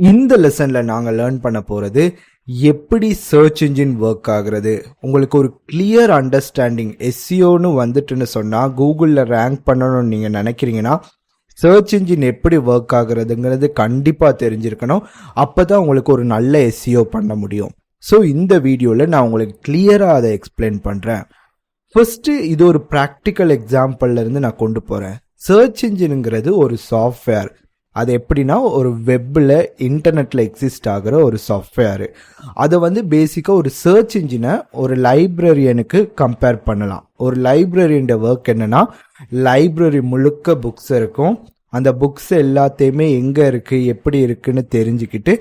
இந்த லெசன்ல நாங்க லேர்ன் பண்ண போறது எப்படி சர்ச் இன்ஜின் ஒர்க் ஆகுறது? உங்களுக்கு ஒரு கிளியர் அண்டர்ஸ்டாண்டிங் எஸ்சிஓன்னு வந்துட்டுன்னு சொன்னா கூகுள்ல ரேங்க் பண்ணணும்னு நீங்க நினைக்கிறீங்கன்னா சர்ச் இன்ஜின் எப்படி ஒர்க் ஆகுறதுங்கிறது கண்டிப்பாக தெரிஞ்சிருக்கணும். அப்பதான் உங்களுக்கு ஒரு நல்ல எஸ்சிஓ பண்ண முடியும். ஸோ இந்த வீடியோவில் நான் உங்களுக்கு கிளியராக அதை எக்ஸ்பிளைன் பண்ணுறேன் ஃபர்ஸ்ட் இது ஒரு ப்ராக்டிக்கல் எக்ஸாம்பிள்ல இருந்து நான் கொண்டு போறேன். சர்ச் இன்ஜினுங்கிறது ஒரு சாஃப்ட்வேர் அது எப்படின்னா ஒரு வெப்பில் இன்டர்நெட்டில் எக்ஸிஸ்ட் ஆகிற ஒரு சாஃப்ட்வேர் அதை வந்து பேசிக்காக ஒரு சர்ச் இன்ஜினை ஒரு லைப்ரரியனுக்கு கம்பேர் பண்ணலாம். ஒரு லைப்ரரியோட ஒர்க் என்னன்னா லைப்ரரி முழுக்க புக்ஸ் இருக்கும். அந்த புக்ஸ் எல்லாத்தையுமே எங்கே இருக்குது எப்படி இருக்குன்னு தெரிஞ்சுக்கிட்டு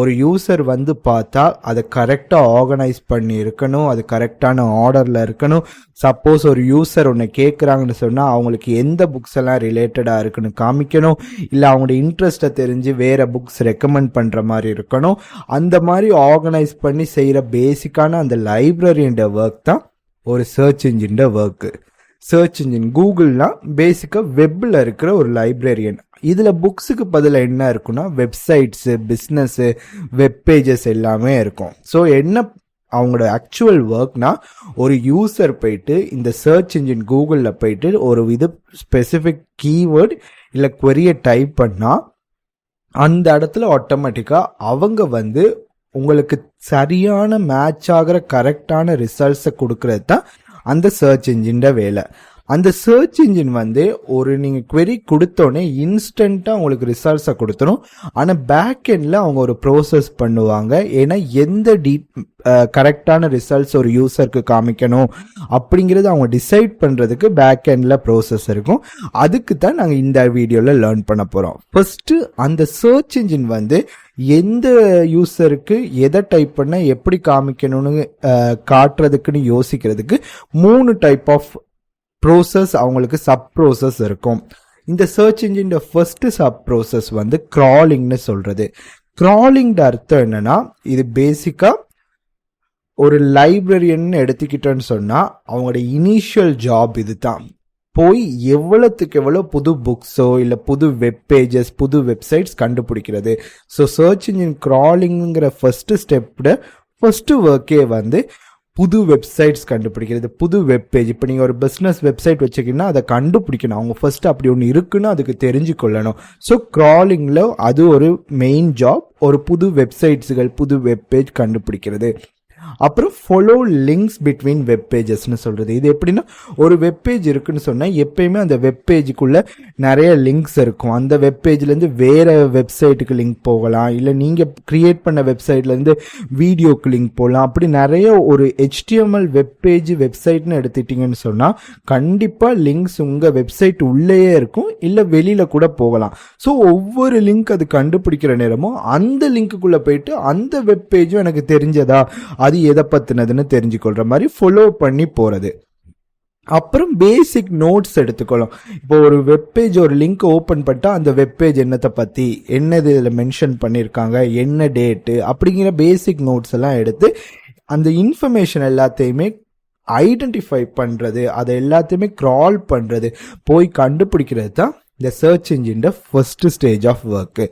ஒரு யூசர் வந்து பார்த்தா அதை கரெக்டாக ஆர்கனைஸ் பண்ணி இருக்கணும் அது கரெக்டான ஆர்டரில் இருக்கணும். சப்போஸ் ஒரு யூசர் ஒன்று கேட்குறாங்கன்னு சொன்னால் அவங்களுக்கு எந்த புக்ஸ் எல்லாம் ரிலேட்டடாக இருக்குன்னு காமிக்கணும். இல்லை அவங்களோட இன்ட்ரெஸ்ட்டை தெரிஞ்சு வேறு புக்ஸ் ரெக்கமெண்ட் பண்ணுற மாதிரி இருக்கணும். அந்த மாதிரி ஆர்கனைஸ் பண்ணி செய்கிற பேசிக்கான அந்த லைப்ரரியோட ஒர்க் தான் ஒரு search engine work search engine கூகுள்னா பேசிக்காக வெப்பில் இருக்கிற ஒரு லைப்ரரியன் இதில் புக்ஸுக்கு பதிலாக என்ன இருக்குன்னா வெப்சைட்ஸு பிஸ்னஸ்ஸு வெப் பேஜஸ் எல்லாமே இருக்கும். ஸோ என்ன அவங்களோட ஆக்சுவல் ஒர்க்னா ஒரு யூசர் போயிட்டு இந்த சர்ச் இன்ஜின் கூகுளில் போயிட்டு ஒரு இது ஸ்பெசிஃபிக் கீவேர்ட் இல்லை கொரியை டைப் பண்ணால் அந்த இடத்துல ஆட்டோமேட்டிக்காக அவங்க வந்து உங்களுக்கு சரியான மேட்ச் ஆகிற கரெக்டான ரிசல்ட்ஸை கொடுக்கறது தான் அந்த சர்ச் இன்ஜின் வேலை. அந்த சர்ச் இன்ஜின் வந்து ஒரு நீங்கள் குவெரி கொடுத்தோன்னே இன்ஸ்டண்ட்டாக உங்களுக்கு ரிசல்ட்ஸை கொடுத்துரும். ஆனால் பேக் எண்டில் அவங்க ஒரு ப்ரோசஸ் பண்ணுவாங்க. ஏன்னா எந்த டீ கரெக்டான ரிசல்ட்ஸ் ஒரு யூசருக்கு காமிக்கணும் அப்படிங்கிறது அவங்க டிசைட் பண்ணுறதுக்கு பேக் எண்டில் ப்ரோசஸ் இருக்கும். அதுக்கு தான் நாங்கள் இந்த வீடியோவில் லேர்ன் பண்ண போகிறோம் ஃபர்ஸ்ட்டு அந்த சர்ச் இன்ஜின் வந்து எந்த யூசருக்கு எதை டைப் பண்ண எப்படி காமிக்கணும்னு காட்டுறதுக்குன்னு யோசிக்கிறதுக்கு மூணு டைப் ஆஃப் ப்ரோசஸ் அவங்களுக்கு சப் ப்ரோசஸ் இருக்கும். இந்த search engine first sub process வந்து க்ராலிங்னு சொல்றது. கிராலிங் அர்த்தம் என்னன்னா இது பேசிக்கா ஒரு லைப்ரரியன்னு எடுத்துக்கிட்டோன்னு சொன்னால் அவங்களோட இனிஷியல் ஜாப் இதுதான். போய் எவ்வளோத்துக்கு எவ்வளோ புது புக்ஸோ இல்லை புது வெப் பேஜஸ் புது வெப்சைட்ஸ் கண்டுபிடிக்கிறது. ஸோ சர்ச் இன்ஜின் க்ராலிங்கிற ஃபஸ்ட்டு ஸ்டெப்ட ஃபஸ்ட்டு ஒர்க்கே வந்து புது வெப்சைட்ஸ் கண்டுபிடிக்கிறது புது வெப் பேஜ் இப்போ நீங்கள் ஒரு பிஸ்னஸ் வெப்சைட் வச்சுக்கிங்கன்னா அதை கண்டுபிடிக்கணும். அவங்க ஃபர்ஸ்ட் அப்படி ஒன்று இருக்குன்னு அதுக்கு தெரிஞ்சு கொள்ளணும் ஸோ க்ராலிங்கில் அது ஒரு மெயின் ஜாப் ஒரு புது வெப்சைட்ஸுகள் புது வெப்பேஜ் கண்டுபிடிக்கிறது. அப்புறம் ஃபாலோ லிங்க்ஸ் பிட்வீன் வெப் பேஜஸ்னு சொல்கிறது இது எப்படின்னா ஒரு வெப் பேஜ் இருக்குன்னு சொன்னால் எப்பயுமே அந்த வெப் பேஜுக்குள்ளே நிறைய லிங்க்ஸ் இருக்கும். அந்த வெப் பேஜ்லேருந்து வேறு வெப்சைட்டுக்கு லிங்க் போகலாம். இல்லை நீங்கள் க்ரியேட் பண்ண வெப்சைட்லேருந்து வீடியோக்கு லிங்க் போகலாம் அப்படி நிறைய ஒரு H T M L web page வெப்சைட்னு எடுத்துட்டிங்கன்னு சொன்னால் கண்டிப்பாக லிங்க்ஸ் உங்கள் வெப்சைட் உள்ளேயே இருக்கும். இல்லை வெளியில் கூட போகலாம். ஸோ ஒவ்வொரு லிங்க் அது கண்டுபிடிக்கிற நேரமும் அந்த லிங்க்குள்ளே போயிட்டு அந்த வெப் பேஜும் எனக்கு தெரிஞ்சதா? அது எதை பற்றினதுன்னு தெரிஞ்சுக்கொள்கிற மாதிரி ஃபாலோ பண்ணி போகிறது அப்புறம் பேசிக் நோட்ஸ் எடுத்துக்கணும் இப்போ ஒரு வெப்பேஜ் ஒரு லிங்க் ஓப்பன் பண்ணிட்டா அந்த வெப்பேஜ் என்னத்தை பற்றி என்னது இதில் மென்ஷன் பண்ணியிருக்காங்க என்ன டேட்டு அப்படிங்கிற பேசிக் நோட்ஸ் எல்லாம் எடுத்து அந்த இன்ஃபர்மேஷன் எல்லாத்தையுமே ஐடென்டிஃபை பண்ணுறது அதை எல்லாத்தையுமே க்ரால் பண்ணுறது போய் கண்டுபிடிக்கிறது தான் இந்த search engine first stage of work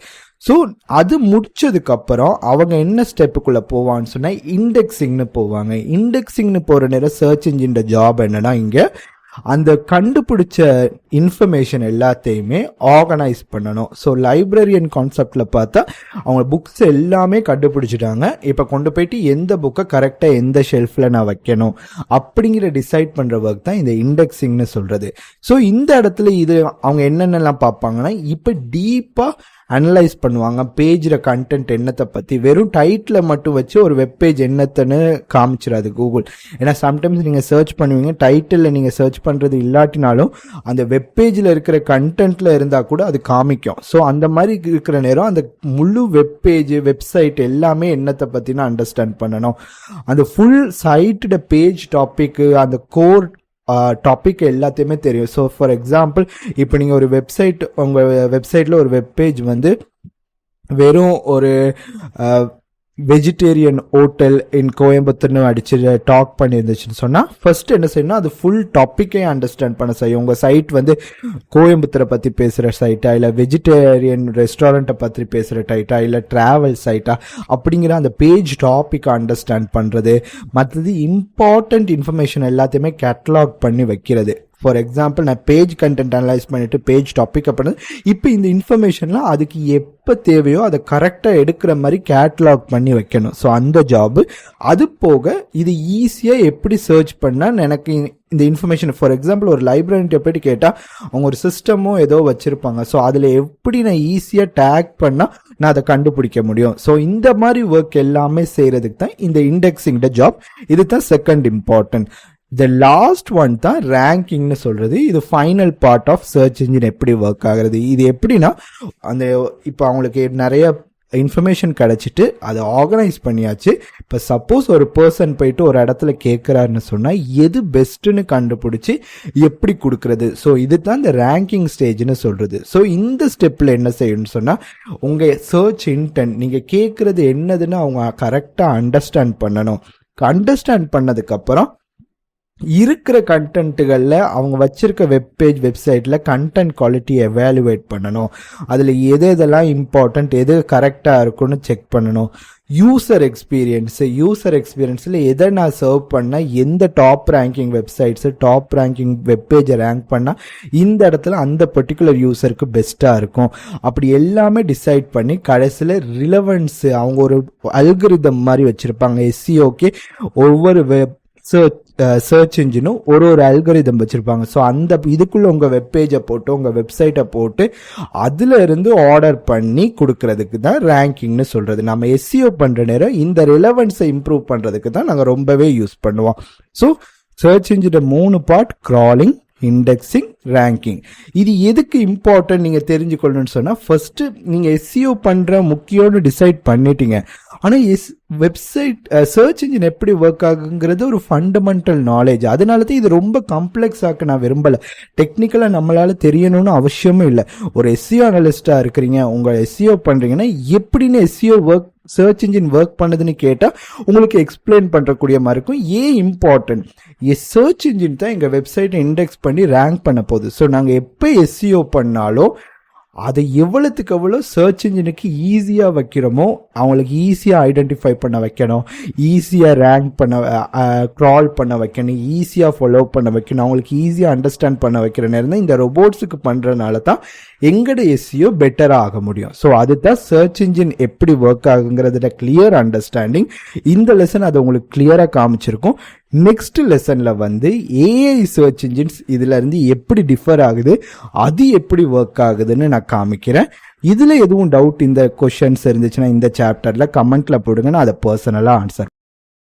so அது முடிச்சதுக்கப்புறம் அவங்க என்ன ஸ்டெப்புக்குள்ளே போவான்னு சொன்னால் இண்டெக்ஸிங்னு போவாங்க. இண்டெக்ஸிங்னு போகிற நேரம் சர்ச் இன்ஜின் ஜாப் என்னன்னா இங்கே அந்த கண்டுபிடிச்ச இன்ஃபர்மேஷன் எல்லாத்தையுமே ஆர்கனைஸ் பண்ணணும். ஸோ லைப்ரரியன் கான்செப்டில் பார்த்தா அவங்க புக்ஸ் எல்லாமே கண்டுபிடிச்சிட்டாங்க. இப்போ கொண்டு போயிட்டு எந்த புக்கை கரெக்டாக எந்த ஷெல்ஃபில் நான் வைக்கணும் அப்படிங்கிற டிசைட் பண்ணுற ஒர்க் தான் இந்த இண்டெக்ஸிங்னு சொல்கிறது ஸோ இந்த இடத்துல இது அவங்க என்னென்னலாம் பார்ப்பாங்கன்னா இப்போ டீப்பாக அனலைஸ் பண்ணுவாங்க பேஜில் கண்டென்ட் என்னத்தை பற்றி வெறும் டைட்டில் மட்டும் வச்சு ஒரு வெப்பேஜ் என்னத்தன்னு காமிச்சிடாது கூகுள் ஏன்னா சம்டைம்ஸ் நீங்கள் சர்ச் பண்ணுவீங்க டைட்டிலில் நீங்கள் சர்ச் பண்ணுறது இல்லாட்டினாலும் அந்த வெப்பேஜில் இருக்கிற கண்டென்ட்டில் இருந்தால் கூட அது காமிக்கும். ஸோ அந்த மாதிரி இருக்கிற நேரம் அந்த முழு வெப்பேஜ் வெப்சைட் எல்லாமே என்னத்தை பற்றின அண்டர்ஸ்டாண்ட் பண்ணணும். அந்த ஃபுல் சைட்டோட பேஜ் டாப்பிக்கு அந்த கோர் டாபிக் எல்லாத்தையுமே தெரியும். ஸோ ஃபார் எக்ஸாம்பிள் இப்போ நீங்கள் ஒரு வெப்சைட் உங்கள் வெப்சைட்டில் ஒரு வெப் பேஜ் வந்து வெறும் ஒரு வெஜிடேரியன் ஹோட்டல் இன் கோயம்புத்தூர்னு அடிச்சு டாக் பண்ணியிருந்துச்சுன்னு சொன்னால் ஃபர்ஸ்ட் என்ன செய்யணும் அது ஃபுல் டாப்பிக்கே அண்டர்ஸ்டாண்ட் பண்ண செய்யும். உங்கள் சைட் வந்து கோயம்புத்தூரை பற்றி பேசுகிற சைட்டா இல்லை வெஜிடேரியன் ரெஸ்டாரண்ட்டை பற்றி பேசுகிற டைட்டா இல்லை ட்ராவல் சைட்டா அப்படிங்கிற அந்த பேஜ் டாப்பிக்கை அண்டர்ஸ்டாண்ட் பண்ணுறது மற்றது இம்பார்ட்டண்ட் இன்ஃபர்மேஷன் எல்லாத்தையுமே கேட்டலாக் பண்ணி வைக்கிறது. ஃபார் எக்ஸாம்பிள் நான் பேஜ் கண்டென்ட் அனலைஸ் பண்ணிட்டு பேஜ் டாபிக் பண்ணது. இப்போ இந்த இன்ஃபர்மேஷன்லாம் அதுக்கு எப்போ தேவையோ அதை கரெக்டாக எடுக்கிற மாதிரி கேட்லாக் பண்ணி வைக்கணும். ஸோ அந்த ஜாபு அது போக இது ஈஸியாக எப்படி சர்ச் பண்ணால் எனக்கு இந்த இன்ஃபர்மேஷன் ஃபார் எக்ஸாம்பிள் ஒரு லைப்ரரிட்ட போய்ட்டு கேட்டால் அவங்க ஒரு சிஸ்டமும் ஏதோ வச்சுருப்பாங்க. ஸோ அதில் எப்படி நான் ஈஸியாக டேக் பண்ணால் நான் அதை கண்டுபிடிக்க முடியும்? ஸோ இந்த மாதிரி ஒர்க் எல்லாமே செய்கிறதுக்கு தான் இந்த இண்டெக்ஸிங்கிட்ட ஜாப் இது தான் second important the last one தான் ரேங்கிங்னு சொல்கிறது இது final part of search engine எப்படி ஒர்க் ஆகுறது. இது எப்படின்னா அந்த இப்போ அவங்களுக்கு நிறைய இன்ஃபர்மேஷன் கிடச்சிட்டு அதை ஆர்கனைஸ் பண்ணியாச்சு. இப்போ சப்போஸ் ஒரு பர்சன் போயிட்டு ஒரு இடத்துல கேட்குறாருன்னு சொன்னால் எது பெஸ்ட்டுன்னு கண்டுபிடிச்சி எப்படி கொடுக்கறது? ஸோ இது தான் இந்த ரேங்கிங் ஸ்டேஜ்னு சொல்கிறது ஸோ இந்த ஸ்டெப்பில் என்ன செய்யணும்னு சொன்னால் உங்கள் சர்ச் இன்டென்ட் நீங்கள் கேட்குறது என்னதுன்னு அவங்க கரெக்டாக அண்டர்ஸ்டாண்ட் பண்ணணும். அண்டர்ஸ்டாண்ட் பண்ணதுக்கப்புறம் இருக்கிற கண்டென்ட்டுகளில் அவங்க வச்சிருக்க வெப்பேஜ் வெப்சைட்டில் கண்டென்ட் குவாலிட்டி எவாலுவேட் பண்ணணும். அதில் எது எதெல்லாம் இம்பார்ட்டண்ட் எது கரெக்டாக இருக்குன்னு செக் பண்ணணும். யூசர் எக்ஸ்பீரியன்ஸு யூசர் எக்ஸ்பீரியன்ஸில் எதை நான் சர்வ் பண்ணால் எந்த top ranking websites top ranking வெப்பேஜை rank பண்ணால் இந்த இடத்துல அந்த பர்டிகுலர் யூசருக்கு பெஸ்ட்டாக இருக்கும். அப்படி எல்லாமே டிசைட் பண்ணி கடைசியில் ரிலவன்ஸு அவங்க ஒரு அல்கரிதம் மாதிரி வச்சுருப்பாங்க. எஸ்சிஓக்கே ஒவ்வொரு வெப் சர்ச் சர்ச் இன்ஜினும் ஒரு ஒரு அல்கரிதம் வச்சுருப்பாங்க. ஸோ அந்த இதுக்குள்ளே உங்கள் வெப்பேஜை போட்டு உங்கள் வெப்சைட்டை போட்டு அதில் இருந்து ஆர்டர் பண்ணி கொடுக்கறதுக்கு தான் ரேங்கிங்னு சொல்கிறது நம்ம எஸ்சிஓ பண்ணுற நேரம் இந்த ரிலவன்ஸை இம்ப்ரூவ் பண்ணுறதுக்கு தான் நாங்கள் ரொம்பவே யூஸ் பண்ணுவோம். ஸோ சர்ச் இன்ஜினோட மூணு பார்ட் க்ராலிங் இண்டெக்ஸிங் ரேங்கிங் இது எதுக்கு இம்பார்ட்டன்ட் நீங்கள் தெரிஞ்சுக்கொள்ளணும்னு சொன்னால் ஃபஸ்ட்டு நீங்கள் எஸ்சிஓ பண்ணுற முக்கியம்னு டிசைட் பண்ணிட்டீங்க. ஆனால் எஸ் வெப்சைட் சர்ச் இன்ஜின் எப்படி ஒர்க் ஆகுங்கிறது ஒரு ஃபண்டமெண்டல் நாலேஜ் அதனால தான் இது ரொம்ப கம்ப்ளெக்ஸ் ஆக்க நான் விரும்பலை. டெக்னிக்கலாக நம்மளால் தெரியணும்னு அவசியமும் இல்லை. ஒரு எஸ்சிஓ அனலிஸ்டாக இருக்கிறீங்க உங்கள் எஸ்சிஓ பண்ணுறீங்கன்னா எப்படின்னு SEO work search engine work பண்ணுதுன்னு கேட்டால் உங்களுக்கு எக்ஸ்பிளைன் பண்ணுறக்கூடிய மாதிரி இருக்கும். ஏன் இம்பார்ட்டன்ட் சர்ச் இன்ஜின் தான் எங்கள் வெப்சைட்டை இண்டெக்ஸ் பண்ணி ரேங்க் பண்ண போகுது. ஸோ நாங்கள் எப்போ எஸ்சிஓ பண்ணாலும் அதை எவ்வளோத்துக்கு எவ்வளோ சர்ச் இன்ஜினுக்கு ஈஸியாக வைக்கிறோமோ அவங்களுக்கு ஈஸியாக ஐடென்டிஃபை பண்ண வைக்கணும். ஈஸியாக ரேங்க் பண்ண க்ரால் பண்ண வைக்கணும். ஈஸியாக ஃபாலோ பண்ண வைக்கணும். அவங்களுக்கு ஈஸியாக அண்டர்ஸ்டாண்ட் பண்ண வைக்கிற நேரம் தான் இந்த ரொபோட்ஸுக்கு பண்ணுறதுனால தான் எங்கட எஸ்சியோ பெட்டராக ஆக முடியும். ஸோ அதுதான் சர்ச் இன்ஜின் எப்படி ஒர்க் ஆகுங்கிறதுல கிளியர் அண்டர்ஸ்டாண்டிங் இந்த லெசன் அதை உங்களுக்கு கிளியராக காமிச்சிருக்கும். நெக்ஸ்ட் லெசனில் வந்து ஏஐ சர்ச் இன்ஜின்ஸ் இதிலேருந்து எப்படி டிஃபர் ஆகுது அது எப்படி ஒர்க் ஆகுதுன்னு நான் காமிக்கிறேன். இதில் எதுவும் டவுட் இந்த கொஷின்ஸ் இருந்துச்சுன்னா இந்த சாப்டரில் கமெண்ட்டில் போடுங்க நான் அதை பர்சனலாக ஆன்சர்